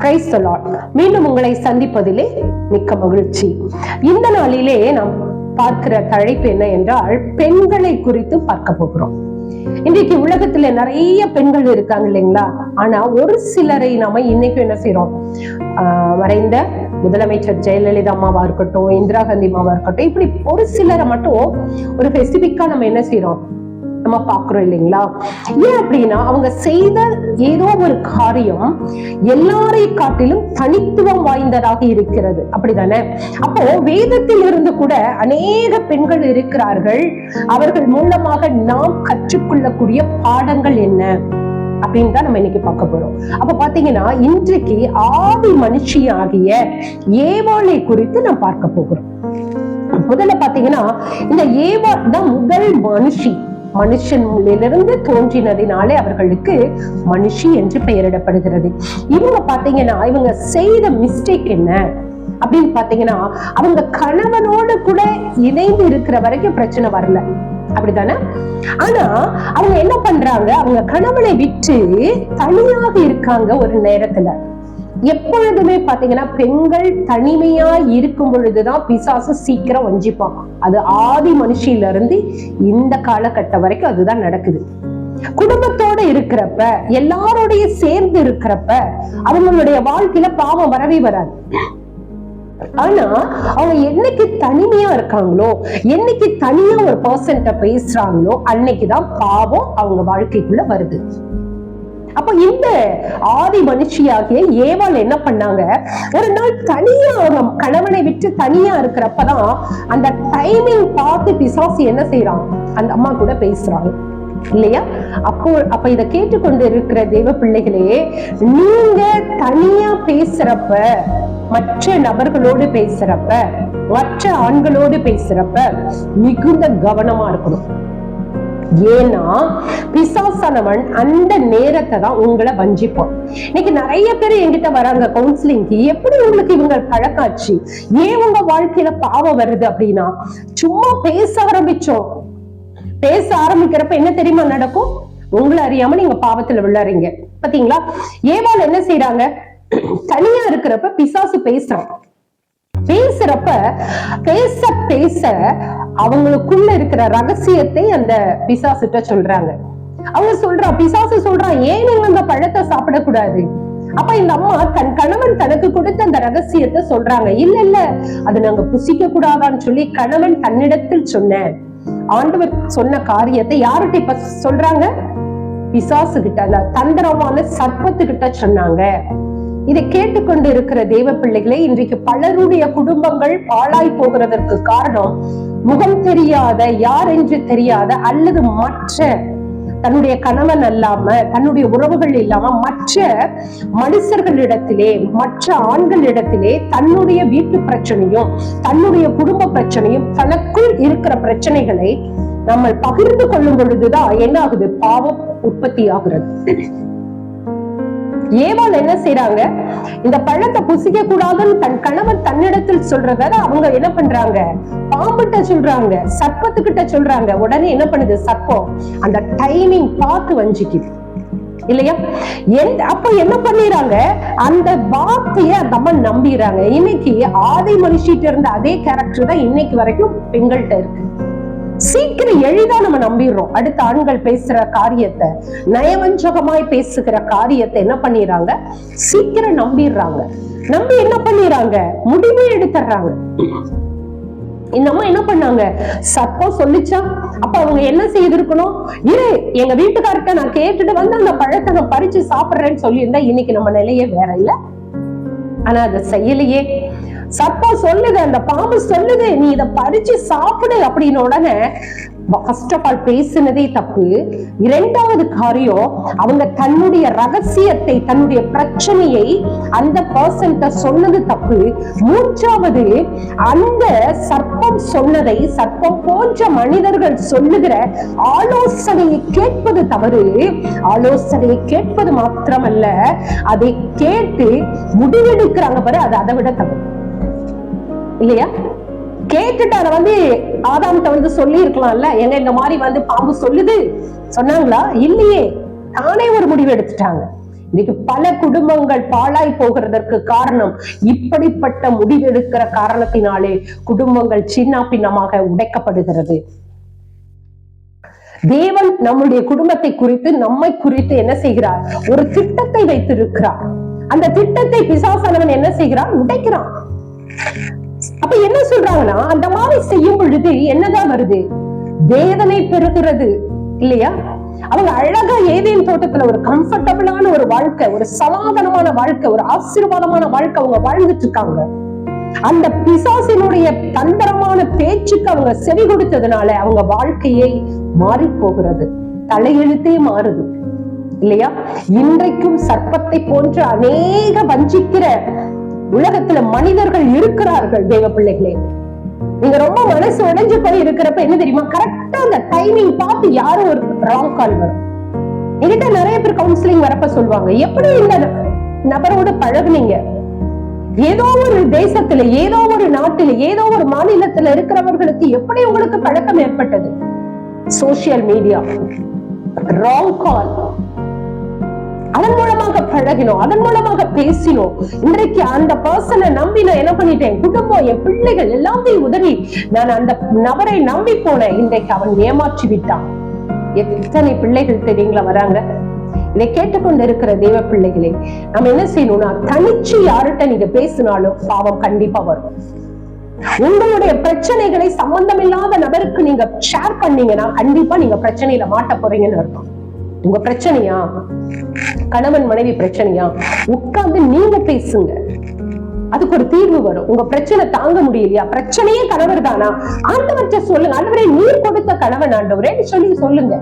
Price மீண்டும் உங்களை சந்திப்பதிலே மிக்க மகிழ்ச்சி. இந்த நாளிலே நாம் பார்க்கிற தலைப்பு என்ன என்றால் பெண்களை குறித்து பார்க்க போகிறோம். இன்றைக்கு உலகத்துல நிறைய பெண்கள் இருக்காங்க இல்லைங்களா? ஆனா ஒரு சிலரை நாம இன்னைக்கு என்ன செய்யறோம் ஆஹ் மறைந்த முதலமைச்சர் ஜெயலலிதா அம்மாவா இருக்கட்டும் இந்திரா காந்தி அம்மாவா இருக்கட்டும் இப்படி ஒரு சிலரை மட்டும் ஒரு ஸ்பெசிபிக்கா நம்ம என்ன செய்யறோம் நம்ம பாக்குறோம் இல்லைங்களா? ஏன் அப்படின்னா அவங்க செய்த ஏதோ ஒரு காரியம் எல்லாரை காட்டிலும் தனித்துவம் வாய்ந்ததாக இருக்கிறது. அப்படிதானே? அப்போ வேதத்தில் இருந்து கூட அநேக பெண்கள் இருக்கிறார்கள். அவர்கள் மூலமாக நாம் கற்றுக்கொள்ளக்கூடிய பாடங்கள் என்ன? அப்படின்னு தான் நம்ம இன்னைக்கு பார்க்க போறோம். அப்ப பாத்தீங்கன்னா இன்றைக்கு ஆதி மனுஷி ஆகிய ஏவாளை குறித்து நாம் பார்க்க போகிறோம். முதல்ல பாத்தீங்கன்னா இந்த ஏவா தான் முதல் மனுஷி. மனுஷனிலிருந்து தோன்றினதினாலே அவர்களுக்கு மனுஷி என்று பெயரிடப்படுகிறது. இவங்க பாத்தீங்கன்னா இவங்க செய்த மிஸ்டேக் என்ன? அப்படின்னு பாத்தீங்கன்னா அவங்க கணவனோடு கூட இணைந்து இருக்கிற வரைக்கும் பிரச்சனை வரல. அப்படிதானே ஆனா அவங்க என்ன பண்றாங்க? அவங்க கணவனை விட்டு தனியாக இருக்காங்க ஒரு நேரத்துல. எப்பொழுதுமே பாத்தீங்கன்னா பெண்கள் தனிமையா இருக்கும் பொழுதுதான் பிசாசு சீக்கிரம் வஞ்சிப்பான். அது ஆதி மனுஷில இருந்து இந்த காலகட்டம் வரைக்கும் அதுதான் நடக்குது. குடும்பத்தோட இருக்கிறப்ப எல்லாரோடைய சேர்ந்து இருக்கிறப்ப அவங்களுடைய வாழ்க்கையில பாவம் வரவே வராது. ஆனா அவங்க என்னைக்கு தனிமையா இருக்காங்களோ என்னைக்கு தனியா ஒரு பர்சன்ட்ட பேசுறாங்களோ அன்னைக்குதான் பாவம் அவங்க வாழ்க்கைக்குள்ள வருது. அப்ப இந்த ஆதி மனுஷியாகிய ஏவாள் என்ன பண்ணாங்க? ஒரு நாள் தனியா அவங்க கணவனை விட்டு தனியா இருக்கிறப்பதான் அந்த டைமிங் பார்த்து பிசாசு என்ன செய்யறான் அந்த அம்மா கூட பேசுறாங்க இல்லையா? அப்போ அப்ப இத கேட்டுக்கொண்டு இருக்கிற தெய்வ பிள்ளைகளே நீங்க தனியா பேசுறப்ப மற்ற நபர்களோடு பேசுறப்ப மற்ற ஆண்களோடு பேசுறப்ப மிகுந்த கவனமா இருக்கணும். ஏன்னா பிசாசானவன் அந்த நேரத்தை தான் உங்களை வஞ்சிப்பான். இன்னைக்கு நிறைய பேர் என்கிட்ட வராங்க கவுன்சிலிங்க்கு எப்படி உங்களுக்கு இவங்க பழக்காச்சு? ஏன் உங்க வாழ்க்கையில பாவம் வருது அப்படின்னா சும்மா பேச ஆரம்பிச்சோம். பேச ஆரம்பிக்கிறப்ப என்ன தெரியுமா நடக்கும்? உங்களை அறியாம நீங்க பாவத்துல விழறீங்க பாத்தீங்களா? ஏவாள் என்ன செய்யறாங்க தனியா இருக்கிறப்ப பிசாசு பேசுறான். பேசுறப்ப பேச பேச அவங்களுக்குள்ள இருக்கிற ரகசியத்தை அந்த பிசாசுட்ட சொல்றாங்க. அவங்க சொல்றா பிசாசு சொல்றான் ஏன் நீங்க அந்த பழத்தை சாப்பிடக்கூடாது? அப்ப இந்த அம்மா தன் கணவன் தனக்கு கொடுத்த அந்த ரகசியத்தை சொல்றாங்க. இல்ல இல்ல அது நாங்க புசிக்க கூடாதான்னு சொல்லி கணவன் தன்னிடத்தில் சொன்ன ஆண்டவர் சொன்ன காரியத்தை யார்கிட்ட இப்ப சொல்றாங்க? பிசாசு கிட்ட அந்த தந்திரமான சர்ப்பத்துக்கிட்ட சொன்னாங்க. இதை கேட்டுக்கொண்டு இருக்கிற தேவ பிள்ளைகளை இன்றைக்கு பலருடைய குடும்பங்கள் பாழாய் போகிறதற்கு காரணம் முகம் தெரியாத யார் என்று தெரியாத அல்லது மற்ற தன்னுடைய கணவன் அல்லாம தன்னுடைய உறவுகள் இல்லாம மற்ற மனுஷர்களிடத்திலே மற்ற ஆண்களிடத்திலே தன்னுடைய வீட்டு பிரச்சனையும் தன்னுடைய குடும்ப பிரச்சனையும் தனக்குள் இருக்கிற பிரச்சனைகளை நம்ம பகிர்ந்து கொள்ளும் பொழுதுதான் என்ன ஆகுது பாவம் உற்பத்தி ஆகிறது ஏவாள் என்ன செய்யறாங்க இந்த பழத்தை புசிக்க கூடாதுன்னு தன் கணவன் தன்னிடத்தில் சொல்றத அவங்க என்ன பண்றாங்க? பாம்புட்ட சொல்றாங்க சர்ப்பத்துக்கிட்ட சொல்றாங்க. உடனே என்ன பண்ணுது? சர்ப்பம். அந்த டைமிங் பார்த்து வஞ்சிக்குது. இல்லையா? எந்த அப்ப என்ன பண்ணிடுறாங்க? அந்த வார்த்தைய அந்த அம்மா நம்பிடுறாங்க. இன்னைக்கு ஆதி மனுஷிட்ட இருந்த அதே கேரக்டர் தான் இன்னைக்கு வரைக்கும் பெண்கள்கிட்ட இருக்கு. சீக்கிரம் எளிதா நம்ம நம்பிடுறோம். அடுத்த ஆண்கள் பேசுற காரியத்தை நயவஞ்சகமாய் பேசுகிற காரியத்தை என்ன பண்ணிடுறாங்க? சீக்கிரம் நம்பிடுறாங்க. நம்பி என்ன பண்ணிடுறாங்க? முடிவே எடுத்துறாங்க இந்த அம்மா என்ன பண்ணாங்க? சப்போ சொல்லிச்சா. அப்ப அவங்க என்ன செய்திருக்கணும்? இரு எங்க வீட்டுக்கார்ட்ட நான் கேட்டுட்டு வந்து அந்த பழத்தை நான் பறிச்சு சாப்பிடுறேன்னு சொல்லியிருந்தா இன்னைக்கு நம்ம நிலையே வேற இல்ல. ஆனா அதை செய்யலையே. சர்ப்பம் சொல்லுது அந்த பாம்பு சொல்லுது நீ இத பறிச்சு சாப்பிடு அப்படின்னு உடனே ஃபர்ஸ்ட் ஆஃப் ஆல் பேசினதே தப்பு. இரண்டாவது காரியம் அவங்க தன்னுடைய ரகசியத்தை தன்னுடைய பிரச்சனையை அந்த பர்சன்ட்ட சொன்னது தப்பு. மூன்றாவது அந்த சர்ப்பம் சொன்னதை சர்ப்பம் போன்ற மனிதர்கள் சொல்லுகிற ஆலோசனையை கேட்பது தவறு. ஆலோசனையை கேட்பது மாத்திரமல்ல அதை கேட்டு முடிவெடுக்கிறாங்க பாரு அது அதை விட தவறு இல்லையா? கேட்டுட்டு அதை வந்து ஆதாம்கிட்ட வந்து சொல்லி இருக்கலாம்ல எங்க இந்த மாதிரி வந்து பாம்பு சொல்லுது? சொன்னாங்களா? இல்லையே. தானே ஒரு முடிவு எடுத்துட்டாங்க. இன்னைக்கு பல குடும்பங்கள் பாழாய் போகிறதற்கு காரணம் இப்படிப்பட்ட முடிவெடுக்கிற காரணத்தினாலே குடும்பங்கள் சின்ன பின்னமாக உடைக்கப்படுகிறது. தேவன் நம்முடைய குடும்பத்தை குறித்து நம்மை குறித்து என்ன செய்கிறார்? ஒரு திட்டத்தை வைத்திருக்கிறார். அந்த திட்டத்தை பிசாசானவன் என்ன செய்கிறான்? உடைக்கிறான். அப்ப என்ன சொல்றாங்கன்னா அந்த மாதிரி செய்யும் பொழுது என்னதான் வருது? வேதனை பெறுகிறது இல்லையா? அவங்க அழகா ஏதேன் தோட்டத்துல ஒரு கம்ஃபர்டபுளான ஒரு வாழ்க்கை ஒரு சமாதானமான வாழ்க்கை ஒரு ஆசீர்வாதமான வாழ்க்கை அவங்க வாழ்ந்துட்டு இருக்காங்க. அந்த பிசாசினுடைய தந்திரமான பேச்சுக்கு அவங்க செவி கொடுத்ததுனால அவங்க வாழ்க்கையை மாறி போகிறது. தலையெழுத்தே மாறுது இல்லையா? இன்றைக்கும் சர்ப்பத்தை போன்ற அநேக வஞ்சிக்கிற உலகத்துல மனிதர்கள் இருக்கிறார்கள் தேவ பிள்ளைகளே. நீங்க ரொம்ப மனசு உடைஞ்சு போய் இருக்கிறப்ப என்ன தெரியுமா? கரெக்டா அந்த டைமிங் பார்த்து யாரும் ஒரு ராங் கால் வரும். என்கிட்ட நிறைய பேர் கவுன்சிலிங் வரப்ப சொல்லுவாங்க எப்படி இந்த நபரோட பழகுனீங்க? ஏதோ ஒரு தேசத்துல ஏதோ ஒரு நாட்டில ஏதோ ஒரு மாநிலத்துல இருக்கிறவர்களுக்கு எப்படி உங்களுக்கு பழக்கம் ஏற்பட்டது? சோசியல் மீடியா ராங் கால் அதன் மூலமாக பழகினோம் அதன் மூலமாக பேசினோம். இன்றைக்கு அந்த பர்சனை நம்பி நான் என்ன பண்ணிட்டேன்? குடும்பம் என் பிள்ளைகள் எல்லாத்தையும் உதவி. நான் அந்த நபரை நம்பி போனேன் இன்றைக்கு அவன் ஏமாற்றி விட்டான். எத்தனை பிள்ளைகள் தெரியுங்களா வராங்க? இதை கேட்டுக்கொண்டு இருக்கிற தேவ பிள்ளைகளே நம்ம என்ன செய்யணும்னா தனிச்சு யார்கிட்ட நீங்க பேசினாலும் பாவம் கண்டிப்பா வரும். உங்களுடைய பிரச்சனைகளை சம்பந்தமில்லாத நபருக்கு நீங்க ஷேர் பண்ணீங்கன்னா கண்டிப்பா நீங்க பிரச்சனையில மாட்ட போறீங்கன்னு அர்த்தம். உங்க பிரச்சனையா? கணவன் மனைவி பிரச்சனையா? உட்கார்ந்து நீங்க பேசுங்க. அதுக்கு ஒரு தீர்வு வரும். உங்க பிரச்சனை தாங்க முடியலையா? பிரச்சனையே கணவர் தானா? ஆண்டவர்கிட்ட சொல்லுங்க. ஆண்டவரே நீர் கொடுத்த கணவன் ஆண்டவரே சொல்லி சொல்லுங்க.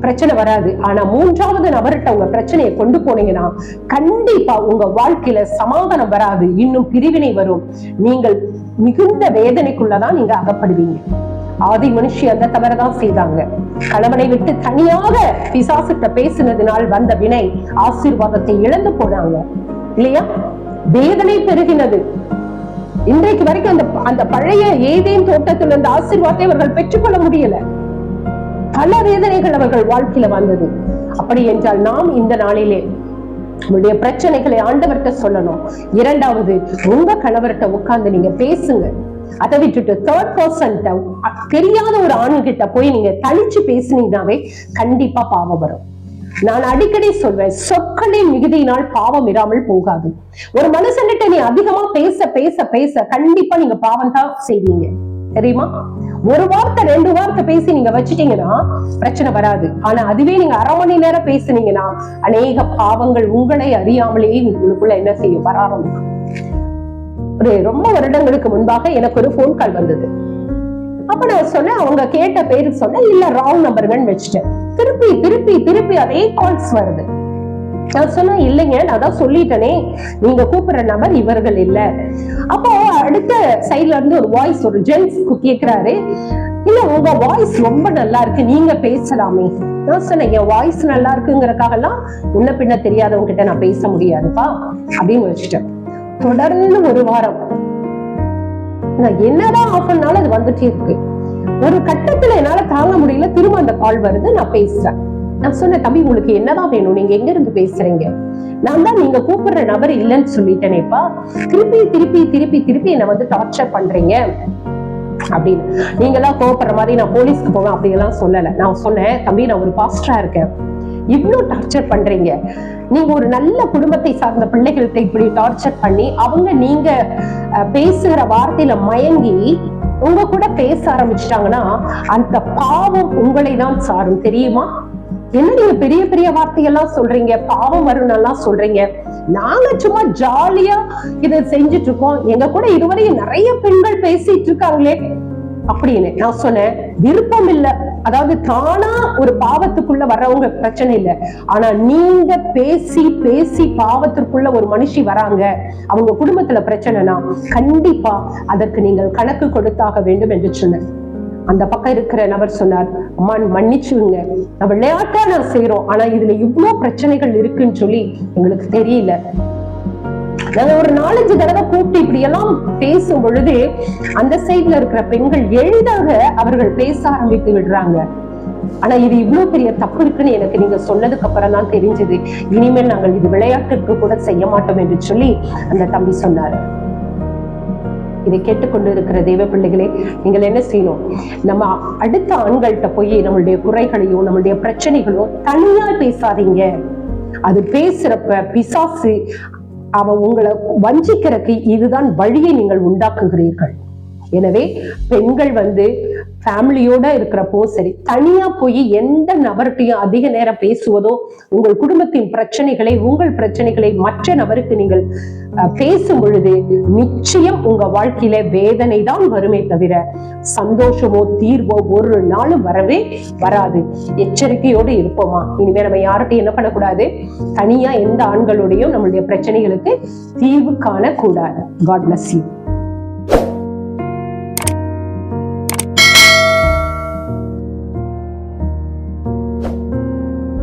பிரச்சனை வராது. ஆனா மூன்றாவது நபர்கிட்ட உங்க பிரச்சனையை கொண்டு போனீங்கன்னா கண்டிப்பா உங்க வாழ்க்கையில சமாதானம் வராது. இன்னும் பிரிவினை வரும். நீங்கள் மிகுந்த வேதனைக்குள்ளதான் நீங்க அகப்படுவீங்க. ஆதி மனுஷி அந்த தவறதான் செய்தாங்க. கணவனை விட்டு தனியாக பிசாசுட்ட பேசினதினால் வந்த வினை ஆசீர்வாதத்தை இழந்து போனாங்க. இல்லையா? வேதனை பெருகினது. இன்றைக்கு வரைக்கும் அந்த அந்த பழைய ஏதேன் தோட்டத்தில் அந்த ஆசீர்வாதத்தை அவர்கள் பெற்றுக்கொள்ள முடியல. பல வேதனைகள் அவர்கள் வாழ்க்கையில வந்தது. அப்படி என்றால் நாம் இந்த நாளிலே உங்களுடைய பிரச்சனைகளை ஆண்டவர்கிட்ட சொல்லணும். இரண்டாவது உங்க கணவர்கிட்ட உட்கார்ந்து நீங்க பேசுங்க. அதை விட்டுட்டு தேர்ட் பர்சன் தெரியாத ஒரு ஆண்கிட்ட போய் நீங்க தனிச்சு பேசுனீங்கன்னாவே கண்டிப்பா பாவம் வரும். நான் அடிக்கடி சொல்வேன் சொற்களின் மிகுதியினால் பாவம் இராமல் போகாது. ஒரு மனுஷன்கிட்ட நீ அதிகமா பேச பேச பேச கண்டிப்பா நீங்க பாவம் தான் செய்வீங்க. தெரியுமா? ஒரு வார்த்தை ரெண்டு வார்த்தை பேசி நீங்க வச்சுட்டீங்கன்னா பிரச்சனை வராது. ஆனா அதுவே நீங்க அரை மணி நேரம் பேசுனீங்கன்னா அநேக பாவங்கள் உங்களை அறியாமலேயே உங்களுக்குள்ள என்ன செய்யும்? வர ஆரம்பிக்கும். ஒரு ரொம்ப வருடங்களுக்கு முன்பாக எனக்கு ஒரு ஃபோன் கால் வந்தது. அப்ப நான் சொன்னேன் அவங்க கேட்ட பேரு சொன்னேன் இல்ல ராங் நம்பருங்கன்னு வச்சுட்டேன். திருப்பி திருப்பி திருப்பி அதே கால்ஸ் வருது. நான் சொன்னேன் இல்லைங்க நான் தான் சொல்லிட்டேனே. நீங்க கூப்பிடுற நபர் இவர்கள் இல்ல. அப்போ அடுத்த சைட்ல இருந்து ஒரு வாய்ஸ் ஒரு ஜென்ஸ் கேக்குறாரு. இல்ல உங்க வாய்ஸ் ரொம்ப நல்லா இருக்கு நீங்க பேசலாமே. நான் சொன்னேன் என் வாய்ஸ் நல்லா இருக்குங்கிறக்காக எல்லாம் முன்ன பின்ன தெரியாதவங்க கிட்ட நான் பேச முடியாதுப்பா அப்படின்னு வச்சுட்டேன். தொடர்ந்து ஒரு வாரம். நான் என்னதான் ஆஃப் பண்ணாலும் அது வந்துட்டே இருக்கு. ஒரு கட்டத்துல என்னால தாங்க முடியல. திரும்ப அந்த கால் வருது நான் பேசுறேன். நான் சொன்னேன் தம்பி உங்களுக்கு என்னதான் வேணும்? நீங்க எங்க இருந்து பேசுறீங்க? நான் தான் நீங்க கூப்பிடுற நபர் இல்லைன்னு சொல்லிட்டேனேப்பா. திருப்பி திருப்பி திருப்பி திருப்பி என்ன வந்து டார்ச்சர் பண்றீங்க. அப்படின்னு. நீங்க எல்லாம் கோவப்படுற மாதிரி நான் போலீஸ்க்கு போவேன் அப்படியெல்லாம் சொல்லல. நான் சொன்னேன் தம்பி நான் ஒரு பாஸ்டரா இருக்கேன். இவ்வளோ டார்ச்சர் பண்றீங்க. நீங்க ஒரு நல்ல குடும்பத்தை சார்ந்த பிள்ளைகளுக்கு இப்படி டார்ச்சர் பண்ணி அவங்க நீங்க பேசுகிற வார்த்தையில மயங்கி உங்க கூட பேச ஆரம்பிச்சிட்டாங்கன்னா அந்த பாவம் உங்களை தான் சாரும். தெரியுமா? என்ன பெரிய பெரிய வார்த்தையெல்லாம் சொல்றீங்க. பாவம் வரும்னெல்லாம் சொல்றீங்க. நாங்க சும்மா ஜாலியா இதை செஞ்சுட்டு இருக்கோம். எங்க கூட இதுவரையும் நிறைய பெண்கள் பேசிட்டு இருக்காங்களே. அப்படின்னு நான் சொன்னேன் விருப்பம் இல்ல அதாவது தானா ஒரு பாவத்துக்குள்ள வர்றவங்க பிரச்சனை இல்ல. ஆனா நீங்க பேசி பேசி பாவத்திற்குள்ள ஒரு மனுஷி வராங்க அவங்க குடும்பத்துல பிரச்சனைனா கண்டிப்பா அதற்கு நீங்கள் கணக்கு கொடுத்தாக வேண்டும் என்று சொன்னேன். அந்த பக்கம் இருக்கிற நபர் சொன்னார் அம்மா மன்னிச்சுங்க நம்ம விளையாட்டா நான் செய்யறோம் ஆனா இதுல இவ்வளவு பிரச்சனைகள் இருக்குன்னு சொல்லி எங்களுக்கு தெரியல. நாங்க ஒரு நாலஞ்சு தடவை கூப்பிட்டு இப்படி எல்லாம் பேசும் பொழுது அந்த சைட்ல இருக்கிற பெண்கள் எளிதாக அவர்கள் பேச ஆரம்பித்து விடுறாங்க. ஆனா இது இவ்வளவு பெரிய தப்பு இருக்குன்னு எனக்கு நீங்க சொன்னதுக்கு அப்புறம் தான் தெரிஞ்சது. இனிமேல் நாங்கள் இது விளையாட்டுக்கு கூட செய்ய மாட்டோம் என்று சொல்லி அந்த தம்பி சொன்னாரு. இதை கேட்டுக்கொண்டு இருக்கிற தெய்வ பிள்ளைகளே நீங்கள் என்ன செய்யணும்? நம்ம அடுத்த ஆண்கள்கிட்ட போய் நம்மளுடைய குறைகளையோ நம்மளுடைய பிரச்சனைகளோ தனியா பேசாதீங்க. அது பேசுறப்ப பிசாசு அவன் உங்களை வஞ்சிக்கிறதுக்கு இதுதான் வழியை நீங்கள் உண்டாக்குகிறீர்கள். எனவே பெண்கள் வந்து ஃபேமிலியோட இருக்கிறப்போ சரி தனியா போய் எந்த நபர்கிட்டையும் அதிக நேரம் பேசுவதோ உங்கள் குடும்பத்தின் பிரச்சனைகளை உங்கள் பிரச்சனைகளை மற்ற நபருக்கு நீங்கள் பேசும் பொழுது நிச்சயம் உங்க வாழ்க்கையில வேதனை தான் வருமே தவிர சந்தோஷமோ தீர்வோ ஒரு நாளும் வரவே வராது. எச்சரிக்கையோடு இருப்போமா? இனிமே நம்ம யார்கிட்டையும் என்ன பண்ணக்கூடாது? தனியா எந்த ஆண்களோடையும் நம்மளுடைய பிரச்சனைகளுக்கு தீர்வு காணக்கூடாது. God bless you